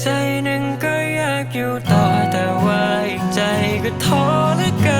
ใจหนึ่งก็อยากอยู่ต่อแต่ว่าอีกใจก็ท้อเหลือเกิน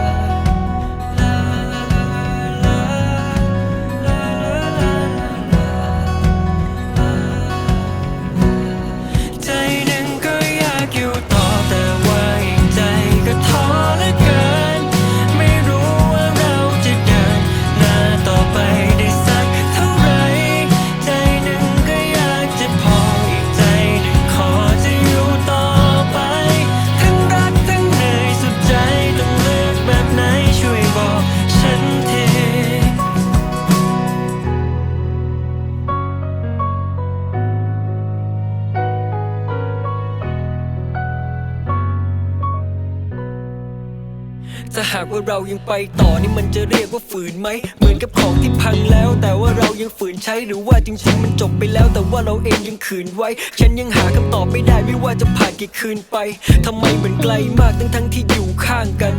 ถ้าหากว่าเรายังไปต่อนี่มันจะเรียกว่าฝืนไหม เหมือนกับของที่พังแล้ว แต่ว่าเรายังฝืนใช้หรือว่าจริงๆมันจบไปแล้ว แต่ว่าเราเองยังขืนไว้ ฉันยังหาคำตอบไม่ได้ไม่ว่าจะผ่านกี่คืนไปทำไมเหมือนไกลมากทั้งทั้งๆที่อยู่ข้างกัน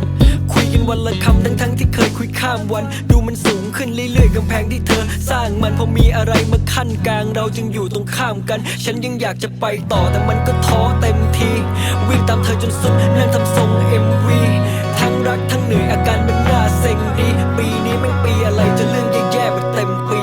วันละคำทั้งทั้งที่เคยคุยข้ามวัน ดูมันสูงขึ้นเรื่อยๆกำแพงที่เธอ สร้างมันพอมีอะไรมาขั้นกลางเราจึงอยู่ตรงข้ามกัน ฉันยังอยากจะไปต่อแต่มันก็ท้อเต็มที วิ่งตามเธอจนสุดนั่นทำทรง MV ทั้งรักทั้งเหนื่อยอาการมันน่าเซ็งดี ปีนี้ม่งปีอะไรจะเรื่องแย่ๆมาเต็มปี